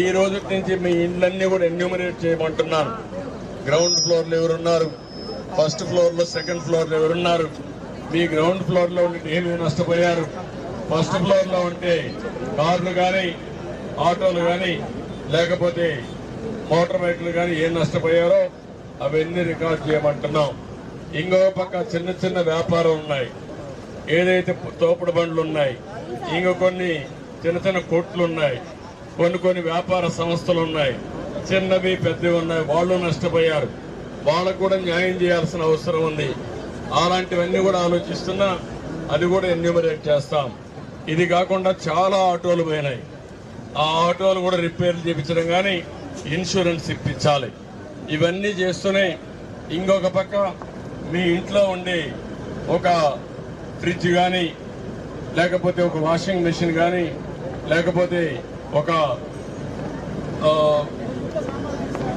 ఈ రోజు నుంచి మీ ఇండ్లన్నీ కూడా ఎన్యూమరేట్ చేయమంటున్నాను. గ్రౌండ్ ఫ్లోర్లు ఎవరున్నారు? ఫస్ట్ ఫ్లోర్లో సెకండ్ ఫ్లోర్లు ఎవరున్నారు? మీ గ్రౌండ్ ఫ్లోర్లో ఉంటే ఉండి ఏమి నష్టపోయారు ఫస్ట్ ఫ్లోర్లో ఉంటే కార్లు కానీ ఆటోలు కానీ లేకపోతే మోటార్ బైక్లు కానీ ఏం నష్టపోయారో అవన్నీ రికార్డ్ చేయమంటున్నాం. ఇంకో పక్క చిన్న చిన్న వ్యాపారం ఉన్నాయి. ఏదైతే తోపుడు బండ్లు ఉన్నాయి ఇంకో కొన్ని చిన్న చిన్న కొట్లు ఉన్నాయి. కొన్ని కొన్ని వ్యాపార సంస్థలు ఉన్నాయి. చిన్నవి పెద్దవి ఉన్నాయి. వాళ్ళు నష్టపోయారు. వాళ్ళకు కూడా న్యాయం చేయాల్సిన అవసరం ఉంది. అలాంటివన్నీ కూడా ఆలోచిస్తున్నా అది కూడా ఎన్యూమరేట్ చేస్తాం. ఇది కాకుండా చాలా ఆటోలు పోయినాయి. ఆ ఆటోలు కూడా రిపేర్లు చేయించడం కానీ ఇన్సూరెన్స్ ఇప్పించాలి. ఇవన్నీ చేస్తూనే ఇంకొక పక్క మీ ఇంట్లో ఉండే ఒక ఫ్రిడ్జ్ కానీ లేకపోతే ఒక వాషింగ్ మెషిన్ కానీ లేకపోతే ఒక సామాగ్రిలో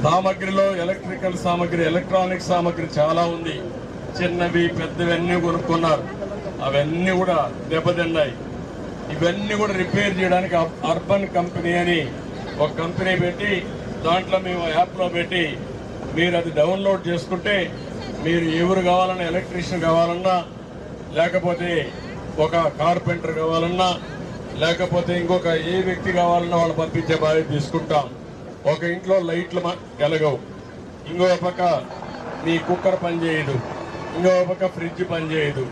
సామగ్రిలో ఎలక్ట్రికల్ సామగ్రి ఎలక్ట్రానిక్ సామగ్రి చాలా ఉంది. చిన్నవి పెద్దవి అన్నీ కొనుక్కున్నారు. అవన్నీ కూడా దెబ్బతిన్నాయి. ఇవన్నీ కూడా రిపేర్ చేయడానికి అర్బన్ కంపెనీ అని ఒక కంపెనీ పెట్టి దాంట్లో మేము యాప్లో పెట్టి మీరు అది డౌన్లోడ్ చేసుకుంటే మీరు ఎవరు కావాలన్నా ఎలక్ట్రీషియన్ కావాలన్నా లేకపోతే ఒక కార్పెంటర్ కావాలన్నా లేకపోతే ఇంకొక ఏ వ్యక్తి కావాలన్నా వాళ్ళు పంపించే బాధ్యత తీసుకుంటాం. ఒక ఇంట్లో లైట్లు మ- వెలగవు. ఇంకో పక్క మీ కుక్కర్ పనిచేయదు ఇంకో పక్క ఫ్రిడ్జ్ పనిచేయదు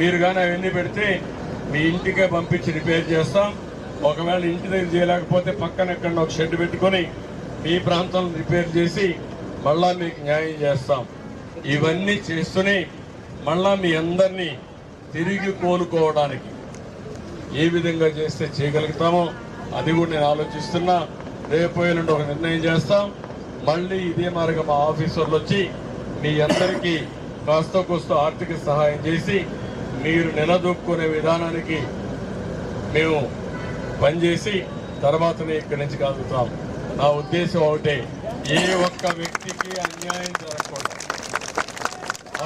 మీరు కానీ అవన్నీ పెడితే మీ ఇంటికే పంపించి రిపేర్ చేస్తాం. ఒకవేళ ఇంటి దగ్గర చేయలేకపోతే పక్కన ఎక్కడ ఒక షెడ్ పెట్టుకొని మీ ప్రాంతంలో రిపేర్ చేసి మళ్ళా మీకు న్యాయం చేస్తాం. ఇవన్నీ చేస్తూనే మళ్ళా మీ అందరినీ తిరిగి కోలుకోవడానికి ఏ విధంగా చేస్తే చేయగలుగుతామో అది కూడా నేను ఆలోచిస్తున్నా. రేపు ఒక నిర్ణయం చేస్తాం. మళ్ళీ ఇదే మార్గం మా ఆఫీసర్లు వచ్చి మీ అందరికీ కాస్త కోస్త ఆర్థిక సహాయం చేసి మీరు నిలదొక్కునే విధానానికి మేము పనిచేసి తర్వాతనే ఇక్కడి నుంచి కలుగుతాం నా ఉద్దేశం ఒకటే ఏ ఒక్క వ్యక్తికి అన్యాయం జరగకూడదు.